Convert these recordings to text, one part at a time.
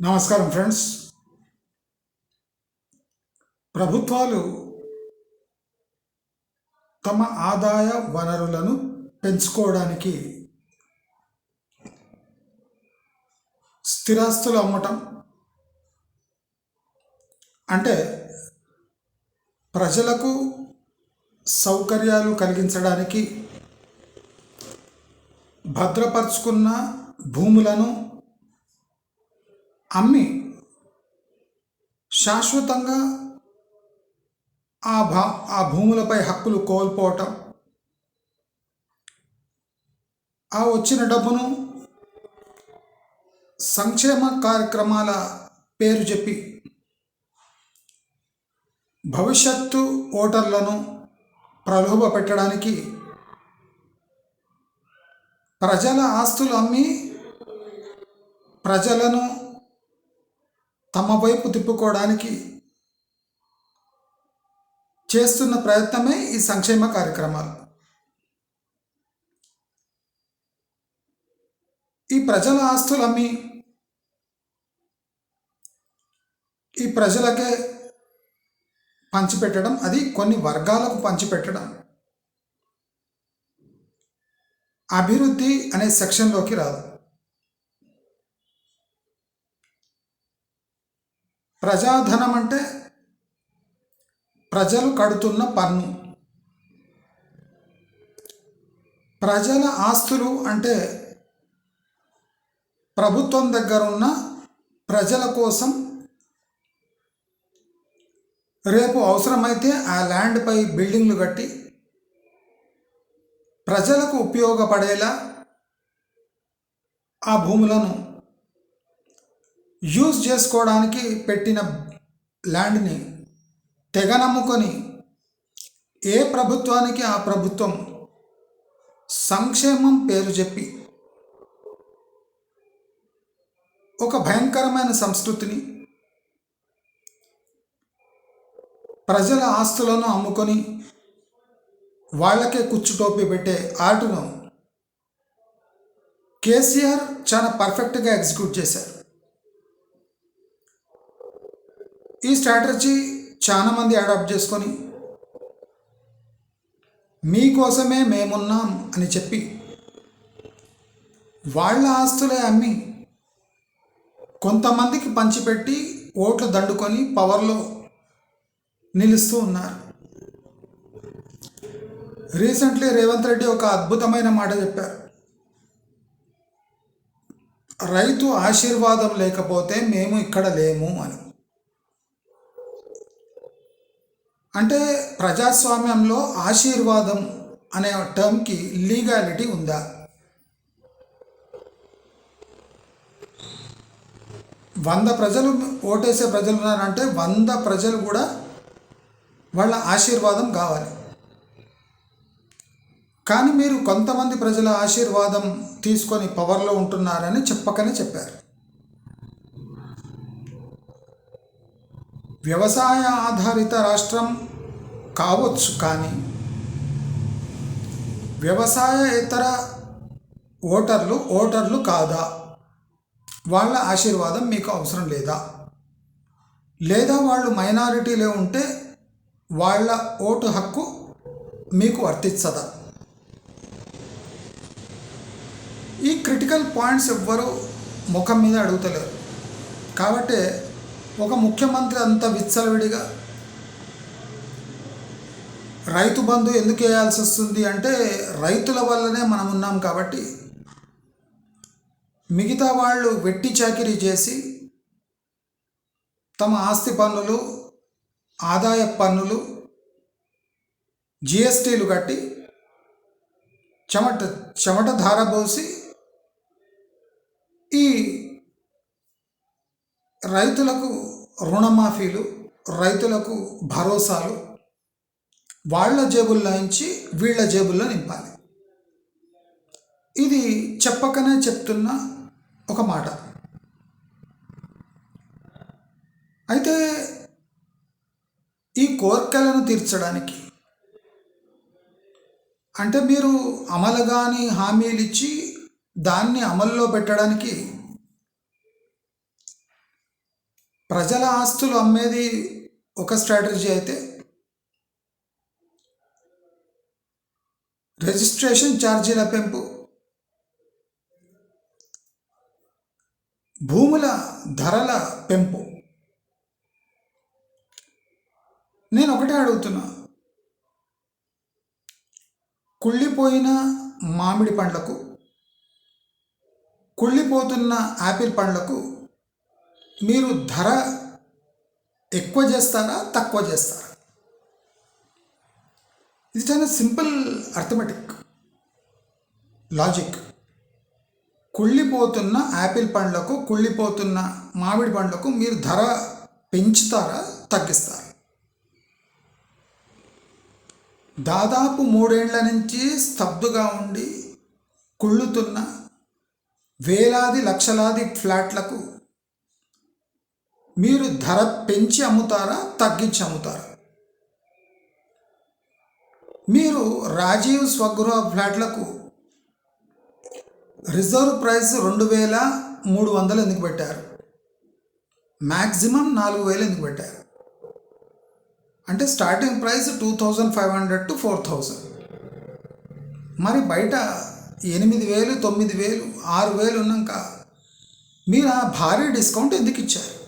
నమస్కారం ఫ్రెండ్స్. ప్రభుత్వాలు తమ ఆదాయ వనరులను పెంచుకోవడానికి స్థిరాస్తులు అమ్మటం అంటే ప్రజలకు సౌకర్యాలు కలిగించడానికి భద్రపరుచుకున్న భూములను అమ్మి శాశ్వతంగా ఆ భా ఆ భూములపై హక్కులు కోల్పోవటం ఆ వచ్చిన డబ్బును సంక్షేమ కార్యక్రమాల పేరు చెప్పి భవిష్యత్తు ఓటర్లను ప్రలోభ పెట్టడానికి ప్రజల ఆస్తులు అమ్మి ప్రజలను తమ వైపు తిప్పుకోవడానికి చేస్తున్న ప్రయత్నమే ఈ సంక్షేమ కార్యక్రమాలు. ఈ ప్రజల ఆస్తులు అమ్మి ఈ ప్రజలకే పంచిపెట్టడం అది కొన్ని వర్గాలకు పంచిపెట్టడం అభివృద్ధి అనే సెక్షన్లోకి రాదు. ప్రజాధనం అంటే ప్రజలు కడుతున్న పన్ను. ప్రజల ఆస్తులు అంటే ప్రభుత్వం దగ్గర ఉన్న ప్రజల కోసం రేపు అవసరమైతే ఆ ల్యాండ్పై బిల్డింగ్లు కట్టి ప్రజలకు ఉపయోగపడేలా ఆ భూములను యూజ్ చేసుకోవడానికి పెట్టిన ల్యాండ్ని తెగ నమ్ముకొని ఏ ప్రభుత్వానికి ఆ ప్రభుత్వం సంక్షేమం పేరు చెప్పి ఒక భయంకరమైన సంస్కృతిని ప్రజల ఆస్తులను అమ్ముకొని వాళ్ళకే కుచ్చుటోపి పెట్టే ఆటను కేసీఆర్ చాలా పర్ఫెక్ట్గా ఎగ్జిక్యూట్ చేశారు. ఈ స్ట్రాటజీ చాలామంది అడాప్ట్ చేసుకొని మీకోసమే మేమున్నాం అని చెప్పి వాళ్ళ ఆస్తులే అమ్మి కొంతమందికి పంచిపెట్టి ఓట్లు దండుకొని పవర్లో నిలుస్తూ ఉన్నారు. రీసెంట్లీ రేవంత్ రెడ్డి ఒక అద్భుతమైన మాట చెప్పారు. రైతు ఆశీర్వాదం లేకపోతే మేము ఇక్కడ లేము అని. అంటే ప్రజాస్వామ్యంలో ఆశీర్వాదం అనే టర్మ్కి లీగాలిటీ ఉందా? వంద ప్రజలు ఓటేసే ప్రజలు ఉన్నారంటే వంద ప్రజలు కూడా వాళ్ళ ఆశీర్వాదం కావాలి. కానీ మీరు కొంతమంది ప్రజల ఆశీర్వాదం తీసుకొని పవర్లో ఉంటున్నారని చెప్పకనే చెప్పారు. వ్యవసాయ ఆధారిత రాష్ట్రం కావచ్చు కానీ వ్యవసాయేతర ఓటర్లు ఓటర్లు కాదా? వాళ్ళ ఆశీర్వాదం మీకు అవసరం లేదా? లేదా వాళ్ళు మైనారిటీలో ఉంటే వాళ్ళ ఓటు హక్కు మీకు వర్తించదా? ఈ క్రిటికల్ పాయింట్స్ ఎవ్వరూ ముఖం మీద అడుగుతలేరు. కాబట్టి ఒక ముఖ్యమంత్రి అంత విచ్చలవిడిగా రైతు బంధు ఎందుకు వేయాల్సి వస్తుంది అంటే రైతుల వల్లనే మనం ఉన్నాం కాబట్టి మిగతా వాళ్ళు వెట్టి చాకిరీ చేసి తమ ఆస్తి పన్నులు ఆదాయ పన్నులు జిఎస్టీలు కట్టి చెమట చెమట ధార పోసి ఈ రైతులకు రుణమాఫీలు రైతులకు భరోసాలు వాళ్ళ జేబుల్లో నుంచి వీళ్ళ జేబుల్లో నింపాలి. ఇది చెప్పకనే చెప్తున్న ఒక మాట. అయితే ఈ కోరికలను తీర్చడానికి అంటే మీరు అమలుగాని హామీలు ఇచ్చి దాన్ని అమల్లో పెట్టడానికి ప్రజల ఆస్తులు అమ్మేది ఒక స్ట్రాటజీ అయితే రిజిస్ట్రేషన్ ఛార్జీల పెంపు భూముల ధరల పెంపు. నేను ఒకటే అడుగుతున్నా. కుళ్ళిపోయిన మామిడి పండ్లకు కుళ్ళిపోతున్న యాపిల్ పండ్లకు మీరు ధర ఎక్కువ చేస్తారా తక్కువ చేస్తారా? ఇది చాలా సింపుల్ అర్థమెటిక్ లాజిక్. కుళ్ళిపోతున్న యాపిల్ పండ్లకు కుళ్ళిపోతున్న మామిడి పండ్లకు మీరు ధర పెంచుతారా తగ్గిస్తారా? దాదాపు మూడేళ్ళ నుంచి స్తబ్దుగా ఉండి కుళ్ళుతున్న వేలాది లక్షలాది ఫ్లాట్లకు మీరు ధర పెంచి అమ్ముతారా తగ్గించి అమ్ముతారా? మీరు రాజీవ్ స్వగృహ ఫ్లాట్లకు రిజర్వ్ ప్రైస్ రెండు వేల మూడు వందలు ఎందుకు పెట్టారు? మ్యాక్సిమం నాలుగు వేలు ఎందుకు పెట్టారు? అంటే starting price two thousand five hundred to four thousand. మరి బయట ఎనిమిది వేలు తొమ్మిది వేలు ఆరు వేలు ఉన్నాక మీరు ఆ భారీ డిస్కౌంట్ ఎందుకు ఇచ్చారు?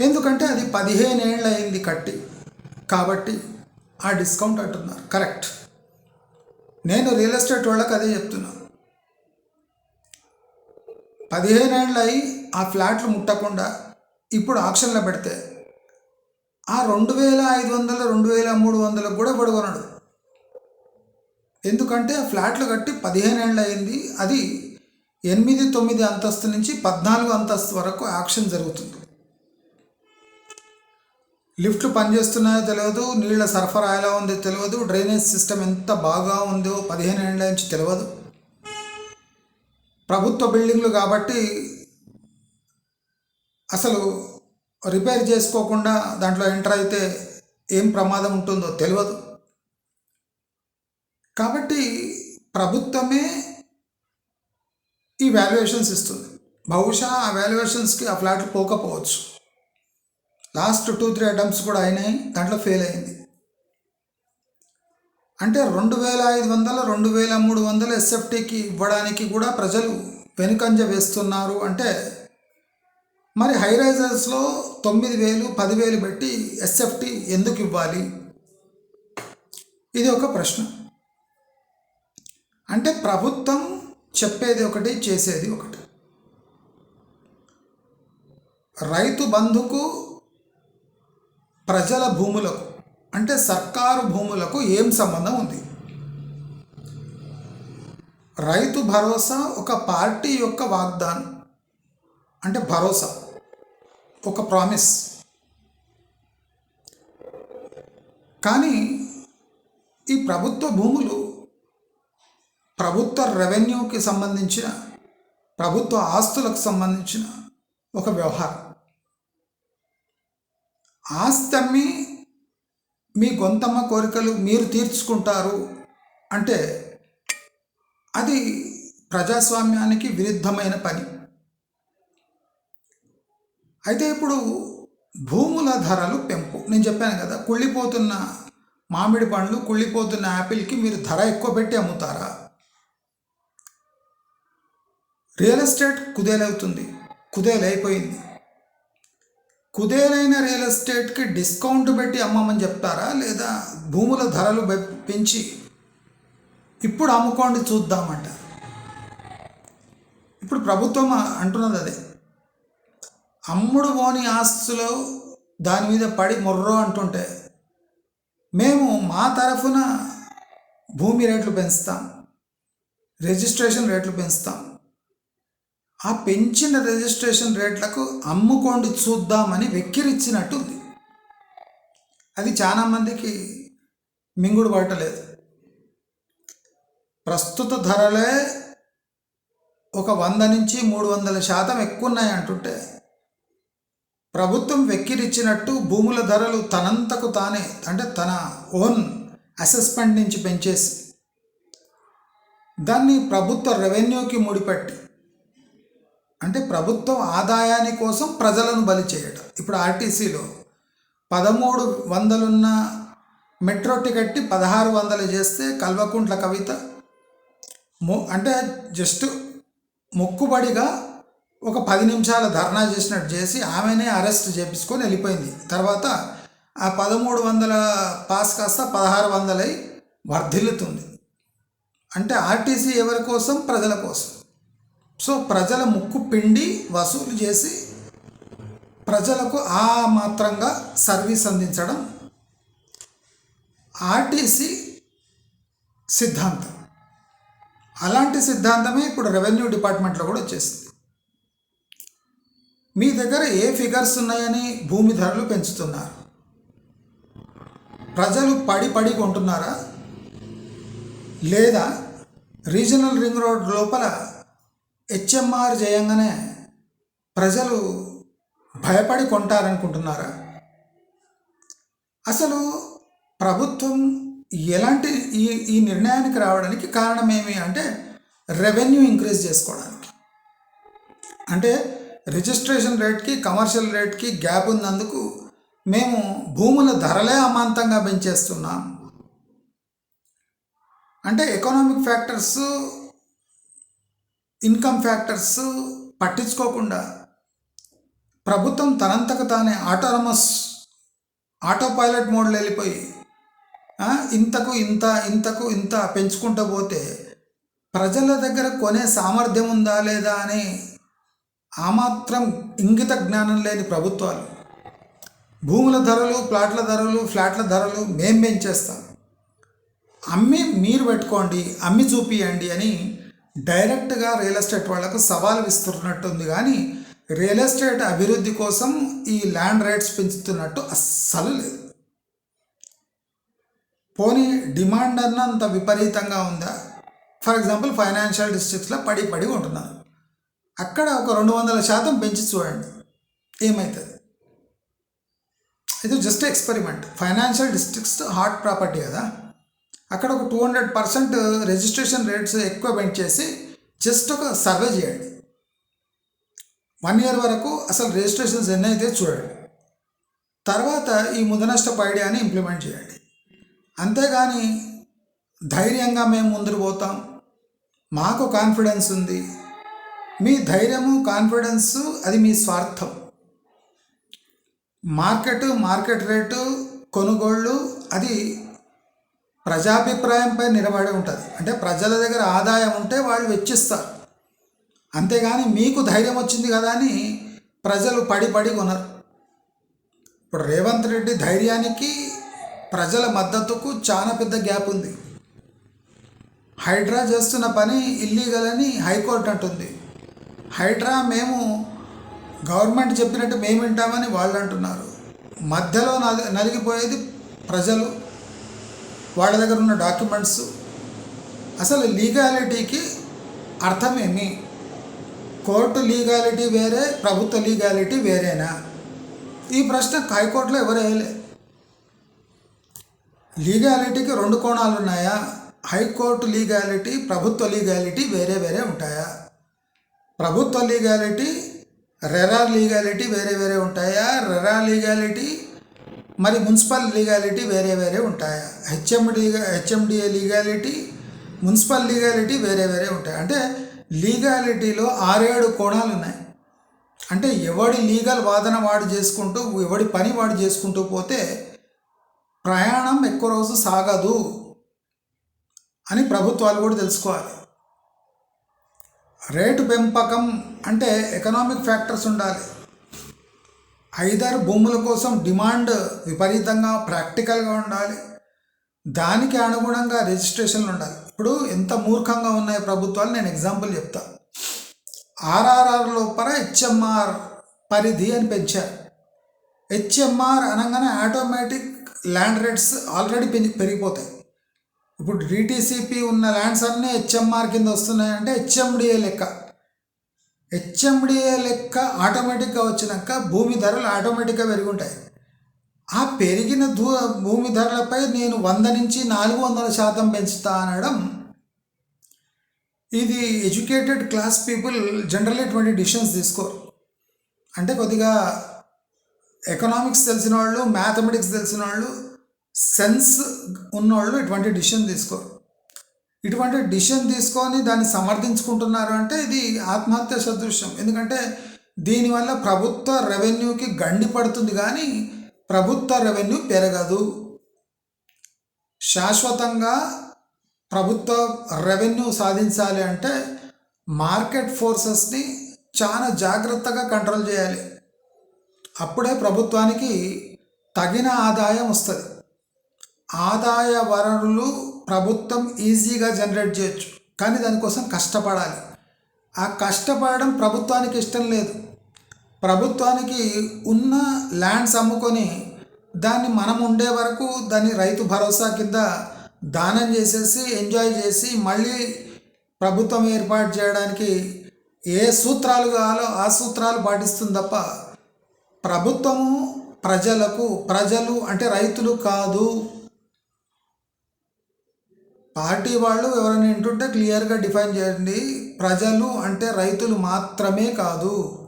ఎందుకంటే అది పదిహేను ఏళ్ళు అయింది కట్టి. కాబట్టి ఆ డిస్కౌంట్ అంటున్నారు. కరెక్ట్. నేను రియల్ ఎస్టేట్ వాళ్ళకి అదే చెప్తున్నా. పదిహేను ఏళ్ళు అయి ఆ ఫ్లాట్లు ముట్టకుండా ఇప్పుడు ఆక్షన్లో పెడితే ఆ రెండు వేల ఐదు వందల రెండు వేల మూడు వందలకు కూడా పడుకొనడు ఎందుకంటే ఆ ఫ్లాట్లు కట్టి పదిహేను ఏళ్ళు అయింది అది ఎనిమిది తొమ్మిది అంతస్తు నుంచి పద్నాలుగు అంతస్తు వరకు యాక్షన్ జరుగుతుంది. లిఫ్ట్లు పనిచేస్తున్నాయో తెలియదు నీళ్ళ సరఫరా ఎలా ఉందో తెలియదు డ్రైనేజ్ సిస్టమ్ ఎంత బాగా ఉందో పదిహేను ఏళ్ళ నుంచి తెలియదు. ప్రభుత్వ బిల్డింగ్లు కాబట్టి అసలు రిపేర్ చేసుకోకుండా దాంట్లో ఎంటర్ అయితే ఏం ప్రమాదం ఉంటుందో తెలియదు. కాబట్టి ప్రభుత్వమే ఈ వాల్యుయేషన్స్ ఇస్తుంది. బహుశా ఆ వాల్యుయేషన్స్కి ఆ ఫ్లాట్లు పోకపోవచ్చు. లాస్ట్ టూ త్రీ అటెంప్ట్స్ కూడా అయినాయి దాంట్లో ఫెయిల్ అయింది. అంటే రెండు వేల ఐదు వందల రెండు వేల మూడు వందల ఎస్ఎఫ్టీకి ఇవ్వడానికి కూడా ప్రజలు వెనుకంజ వేస్తున్నారు. అంటే మరి హై రైజర్స్లో తొమ్మిది వేలు పదివేలు పెట్టి ఎస్ఎఫ్టీ ఎందుకు ఇవ్వాలి? ఇది ఒక ప్రశ్న. అంటే ప్రభుత్వం చెప్పేది ఒకటి చేసేది ఒకటి. రైతు బంధుకు ప్రజల భూములకు అంటే సర్కారు భూములకు ఏం సంబంధం ఉంది? రైతు భరోసా ఒక పార్టీ యొక్క వాగ్దానం అంటే భరోసా ఒక ప్రామిస్. కానీ ఈ ప్రభుత్వ భూములు ప్రభుత్వ రెవెన్యూకి సంబంధించిన ప్రభుత్వ ఆస్తులకు సంబంధించిన ఒక వ్యవహారం. ఆస్తమ్మి మీ గొంతమ్మ కోరికలు మీరు తీర్చుకుంటారు అంటే అది ప్రజాస్వామ్యానికి విరుద్ధమైన పని. అయితే ఇప్పుడు భూముల ధరలు పెంపు. నేను చెప్పాను కదా కుళ్ళిపోతున్న మామిడి పండ్లు కుళ్ళిపోతున్న యాపిల్కి మీరు ధర ఎక్కువ పెట్టి అమ్ముతారా? రియల్ ఎస్టేట్ కుదేలవుతుంది. కుదేలైపోయింది. కుదేలైన రియల్ ఎస్టేట్కి డిస్కౌంట్ పెట్టి అమ్మమని చెప్తారా లేదా భూముల ధరలు పెంచి ఇప్పుడు అమ్ముకోండి చూద్దామంట. ఇప్పుడు ప్రభుత్వం అంటున్నది అదే. అమ్ముడు పోని ఆస్తులు దాని మీద పడి మొర్రో అంటుంటే మేము మా తరఫున భూమి రేట్లు పెంచుతాం రిజిస్ట్రేషన్ రేట్లు పెంచుతాం ఆ పెంచిన రిజిస్ట్రేషన్ రేట్లకు అమ్ముకోండి చూద్దామని వెక్కిరిచ్చినట్టు ఉంది అది చాలా మందికి మింగుడు పట్టలేదు ప్రస్తుత ధరలే ఒక వంద నుంచి మూడు వందల శాతం ఎక్కువ ఉన్నాయి అంటుంటే ప్రభుత్వం వెక్కిరిచ్చినట్టు భూముల ధరలు తనంతకు తానే అంటే తన ఓన్ అసెస్మెంట్ నుంచి పెంచేసి దాన్ని ప్రభుత్వ రెవెన్యూకి ముడిపెట్టి అంటే ప్రభుత్వం ఆదాయాని కోసం ప్రజలను బలి చేయడం ఇప్పుడు ఆర్టీసీలో పదమూడు వందలున్న మెట్రో టికెట్ని పదహారు వందలు చేస్తే కల్వకుంట్ల కవిత మొ అంటే జస్ట్ మొక్కుబడిగా ఒక పది నిమిషాల ధర్నా చేసినట్టు చేసి ఆమెనే అరెస్ట్ చేపించుకొని వెళ్ళిపోయింది. తర్వాత ఆ పదమూడు వందల పాస్ కాస్త పదహారు వందలై వర్ధిల్లుతుంది. అంటే ఆర్టీసీ ఎవరి కోసం? ప్రజల కోసం. సో ప్రజల ముక్కు పిండి వసూలు చేసి ప్రజలకు ఆ మాత్రంగా సర్వీస్ అందించడం ఆర్టీసీ సిద్ధాంతం. అలాంటి సిద్ధాంతమే ఇప్పుడు రెవెన్యూ డిపార్ట్మెంట్లో కూడా వచ్చేసింది. మీ దగ్గర ఏ ఫిగర్స్ ఉన్నాయని భూమి ధరలు పెంచుతున్నారు? ప్రజలు పడి పడి కొంటున్నారా? లేదా రీజనల్ రింగ్ రోడ్ లోపల హెచ్ఎంఆర్ చేయంగానే ప్రజలు భయపడి కొంటారనుకుంటున్నారా? అసలు ప్రభుత్వం ఎలాంటి ఈ ఈ నిర్ణయానికి రావడానికి కారణం ఏమి అంటే రెవెన్యూ ఇంక్రీజ్ చేసుకోవడానికి. అంటే రిజిస్ట్రేషన్ రేట్కి కమర్షియల్ రేట్కి గ్యాప్ ఉన్నందుకు మేము భూముల ధరలే అమాంతంగా పెంచేస్తున్నాం. అంటే ఎకనామిక్ ఫ్యాక్టర్స్ ఇన్కమ్ ఫ్యాక్టర్స్ పట్టించుకోకుండా ప్రభుత్వం తనంతకు తానే ఆటోనమస్ ఆటో పైలట్ మోడ్లో వెళ్ళిపోయి ఇంతకు ఇంత ఇంతకు ఇంత పెంచుకుంటూ పోతే ప్రజల దగ్గర కొనే సామర్థ్యం ఉందా లేదా అని ఆ మాత్రం ఇంగిత జ్ఞానం లేని ప్రభుత్వాలు. భూముల ధరలు ప్లాట్ల ధరలు ఫ్లాట్ల ధరలు మేం పెంచేస్తాం అమ్మి మీరు పెట్టుకోండి అమ్మి చూపియండి అని డైరెక్ట్గా రియల్ ఎస్టేట్ వాళ్ళకు సవాల్ విస్తున్నట్టుంది కానీ రియల్ ఎస్టేట్ అభివృద్ధి కోసం ఈ ల్యాండ్ రేట్స్ పెంచుతున్నట్టు అస్సలు లేదు. పోనీ డిమాండ్ అన్న అంత విపరీతంగా ఉందా? ఫర్ ఎగ్జాంపుల్ ఫైనాన్షియల్ డిస్ట్రిక్ట్స్లో పడి పడి ఉంటున్నారు అక్కడ ఒక రెండు వందల శాతం పెంచి చూడండి ఏమవుతుంది ఇది just experiment. Financial districts hot property కదా? అక్కడ ఒక two hundred percent registration rates ఎక్కువ పెంచేసి జస్ట్ ఒక సర్వే చేయండి. వన్ ఇయర్ వరకు అసలు రిజిస్ట్రేషన్స్ ఎన్ని అయితే చూడండి. తర్వాత ఈ ముదనష్టపు ఐడియాని ఇంప్లిమెంట్ చేయండి. అంతేగాని ధైర్యంగా మేము ముందుకు పోతాం. మాకు కాన్ఫిడెన్స్ ఉంది. మీ ధైర్యము కాన్ఫిడెన్స్ అది మీ స్వార్థం. మార్కెట్ మార్కెట్ రేటు కొనుగోళ్ళు అది ప్రజాభిప్రాయంపై నిలబడి ఉంటుంది. అంటే ప్రజల దగ్గర ఆదాయం ఉంటే వాళ్ళు వెచ్చిస్తారు. అంతేగాని మీకు ధైర్యం వచ్చింది కదా అని ప్రజలు పడి పడి కొనరు. ఇప్పుడు రేవంత్ రెడ్డి ధైర్యానికి ప్రజల మద్దతుకు చాలా పెద్ద గ్యాప్ ఉంది. హైడ్రా చేస్తున్న పని ఇల్లీగల్ అని హైకోర్టు అంటుంది. హైడ్రా మేము గవర్నమెంట్ చెప్పినట్టు మేము వింటామని వాళ్ళు అంటున్నారు. మధ్యలో నలిగిపోయేది ప్రజలు. వాళ్ళ దగ్గర ఉన్న డాక్యుమెంట్స్ అసలు లీగాలిటీకి అర్థమేమి? కోర్టు లీగాలిటీ వేరే ప్రభుత్వ లీగాలిటీ వేరేనా? ఈ ప్రశ్న హైకోర్టులో ఎవరు వేయలే. లీగాలిటీకి రెండు కోణాలు ఉన్నాయా? హైకోర్టు లీగాలిటీ ప్రభుత్వ లీగాలిటీ వేరే వేరే ఉంటాయా? ప్రభుత్వ లీగాలిటీ రెరా లీగాలిటీ వేరే వేరే ఉంటాయా? రెరా లీగాలిటీ మరి మున్సిపల్ లీగాలిటీ వేరే వేరే ఉంటాయా? హెచ్ఎండిగా హెచ్ఎండిఏ లీగాలిటీ మున్సిపల్ లీగాలిటీ వేరే వేరే ఉంటాయి? అంటే లీగాలిటీలో ఆరేడు కోణాలు ఉన్నాయి. అంటే ఎవడి లీగల్ వాదన వాడు చేసుకుంటూ ఎవడి పని వాడు చేసుకుంటూ పోతే ప్రయాణం ఎక్కువ రోజు సాగదు అని ప్రభుత్వాలు కూడా తెలుసుకోవాలి. రేటు పెంపకం అంటే ఎకనామిక్ ఫ్యాక్టర్స్ ఉండాలి. హైదర్ భూముల కోసం డిమాండ్ విపరీతంగా ప్రాక్టికల్గా ఉండాలి. దానికి అనుగుణంగా రిజిస్ట్రేషన్లు ఉండాలి. ఇప్పుడు ఎంత మూర్ఖంగా ఉన్నాయి ప్రభుత్వాలు నేను ఎగ్జాంపుల్ చెప్తా. ఆర్ఆర్ఆర్ లోపల హెచ్ఎంఆర్ పరిధి అని పెంచారు. హెచ్ఎంఆర్ అనగానే ఆటోమేటిక్ ల్యాండ్ రేట్స్ ఆల్రెడీ పెరిగి పెరిగిపోతాయి. ఇప్పుడు డిటీసీపీ ఉన్న ల్యాండ్స్ అన్నీ హెచ్ఎంఆర్ కింద వస్తున్నాయంటే హెచ్ఎండిఏ లెక్క. హెచ్ఎండిఏ లెక్క ఆటోమేటిక్గా వచ్చినాక భూమి ధరలు ఆటోమేటిక్గా పెరిగి ఉంటాయి ఆ పెరిగిన దూ భూమి ధరలపై నేను వంద నుంచి నాలుగు వందల శాతం పెంచుతా అనడం ఇది ఎడ్యుకేటెడ్ క్లాస్ పీపుల్ జనరల్ ఇటువంటి డిసిషన్స్ తీసుకోరు. అంటే కొద్దిగా ఎకనామిక్స్ తెలిసిన వాళ్ళు మ్యాథమెటిక్స్ తెలిసిన వాళ్ళు సెన్స్ ఉన్నవాళ్ళు ఇటువంటి డిసిషన్ తీసుకోరు. ఇటువంటి డిసిషన్ తీసుకొని దాన్ని సమర్థించుకుంటున్నారు అంటే ఇది ఆత్మహత్య సదృశ్యం. ఎందుకంటే దీనివల్ల ప్రభుత్వ రెవెన్యూకి గండి పడుతుంది కానీ ప్రభుత్వ రెవెన్యూ పెరగదు. శాశ్వతంగా ప్రభుత్వ రెవెన్యూ సాధించాలి అంటే మార్కెట్ ఫోర్సెస్ని చాలా జాగ్రత్తగా కంట్రోల్ చేయాలి. అప్పుడే ప్రభుత్వానికి తగిన ఆదాయం వస్తుంది. ఆదాయ వనరులు ప్రభుత్వం ఈజీగా జనరేట్ చేయొచ్చు. కానీ దానికోసం కష్టపడాలి. ఆ కష్టపడడం ప్రభుత్వానికి ఇష్టం లేదు. ప్రభుత్వానికి ఉన్న ల్యాండ్స్ అమ్ముకొని దాన్ని మనం ఉండే వరకు దాన్ని రైతు భరోసా కింద దానం చేసేసి ఎంజాయ్ చేసి మళ్ళీ ప్రభుత్వం ఏర్పాటు చేయడానికి ఏ సూత్రాలు కావాలో ఆ సూత్రాలు పాటిస్తుంది తప్ప ప్రభుత్వము ప్రజలకు ప్రజలు అంటే రైతులు కాదు పార్టీ వాళ్ళు ఎవరైనా వింటుంటే క్లియర్గా డిఫైన్ చేయండి. ప్రజలు అంటే రైతులు మాత్రమే కాదు.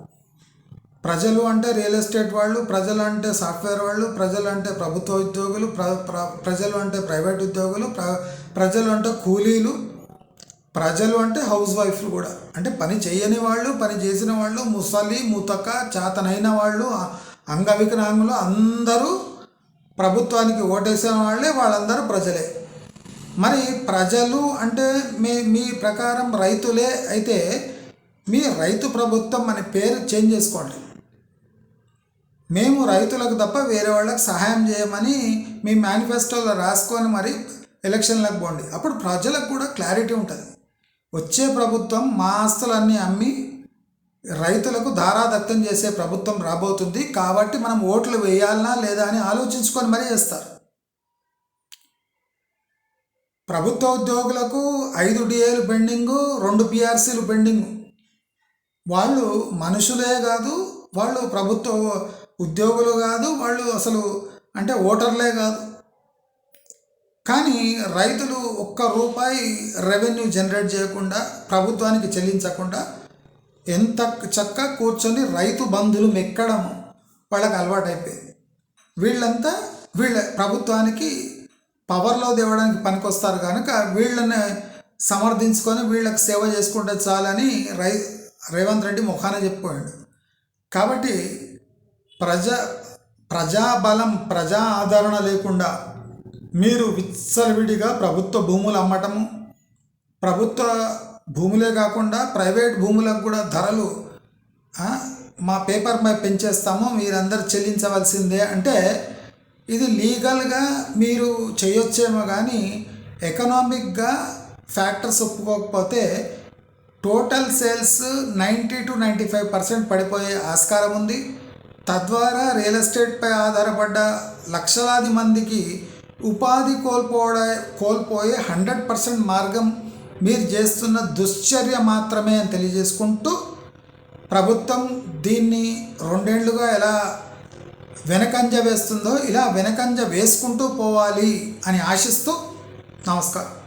ప్రజలు అంటే రియల్ ఎస్టేట్ వాళ్ళు ప్రజలు అంటే సాఫ్ట్వేర్ వాళ్ళు ప్రజలు అంటే ప్రభుత్వ ఉద్యోగులు ప్ర ప్ర- ప్రజలు అంటే ప్రైవేట్ ఉద్యోగులు ప్ర ప్రజలు అంటే కూలీలు ప్రజలు అంటే హౌస్ వైఫ్లు కూడా. అంటే పని చేయని వాళ్ళు పని చేసిన వాళ్ళు ముసలి ముతక చేతనైన వాళ్ళు అంగవికలాంగులు అందరూ ప్రభుత్వానికి ఓటేసిన వాళ్ళే వాళ్ళందరూ ప్రజలే. మరి ప్రజలు అంటే మీ మీ ప్రకారం రైతులే అయితే మీ రైతు ప్రభుత్వం అనే పేరు చేంజ్ చేసుకోండి. మేము రైతులకు తప్ప వేరే వాళ్ళకి సహాయం చేయమని మీ మేనిఫెస్టోలో రాసుకొని మరి ఎలక్షన్లకు పోండి. అప్పుడు ప్రజలకు కూడా క్లారిటీ ఉంటుంది. వచ్చే ప్రభుత్వం మా ఆస్తులన్నీ అమ్మి రైతులకు దారాదత్తం చేసే ప్రభుత్వం రాబోతుంది. కాబట్టి మనం ఓట్లు వేయాలనా లేదా అని ఆలోచించుకొని మరీ చేస్తారు. ప్రభుత్వ ఉద్యోగులకు ఐదు డిఏలు పెండింగు రెండు పిఆర్సీలు పెండింగు. వాళ్ళు మనుషులే కాదు వాళ్ళు ప్రభుత్వ ఉద్యోగులు కాదు వాళ్ళు అసలు అంటే ఓటర్లే కాదు. కానీ రైతులు ఒక్క రూపాయి రెవెన్యూ జనరేట్ చేయకుండా ప్రభుత్వానికి చెల్లించకుండా ఎంత చక్క కూర్చొని రైతు బంధులు మెక్కడం వాళ్ళకి అలవాటైపోయింది. వీళ్ళంతా వీళ్ళ ప్రభుత్వానికి పవర్లో తేవడానికి పనికొస్తారు కనుక వీళ్ళని సమర్థించుకొని వీళ్ళకి సేవ చేసుకుంటే చాలని రై రేవంత్ రెడ్డి ముఖాన చెప్పిపోయాడు కాబట్టి ప్రజ ప్రజాబలం ప్రజా ఆదరణ లేకుండా మీరు విచ్చలవిడిగా ప్రభుత్వ భూములు అమ్మటము ప్రభుత్వ భూములే కాకుండా ప్రైవేట్ భూములకు కూడా ధరలు మా పేపర్ పై పెంచేస్తాము మీరందరూ చెల్లించవలసిందే అంటే ఇది లీగల్గా మీరు చేయొచ్చేమో కానీ ఎకనామిక్గా ఫ్యాక్టర్స్ ఒప్పుకోకపోతే total sales ninety to ninety five percent పడిపోయే ఆస్కారం ఉంది. తద్వారా రియల్ ఎస్టేట్పై ఆధారపడ్డ లక్షలాది మందికి ఉపాధి కోల్పోవడ కోల్పోయే హండ్రెడ్ పర్సెంట్ మార్గం మీరు చేస్తున్న దుశ్చర్య మాత్రమే అని తెలియజేసుకుంటూ ప్రభుత్వం దీన్ని రెండేళ్ళుగా ఎలా వెనకంజ వేస్తుందో ఇలా వెనకంజ వేసుకుంటూ పోవాలి అని ఆశిస్తూ నమస్కారం.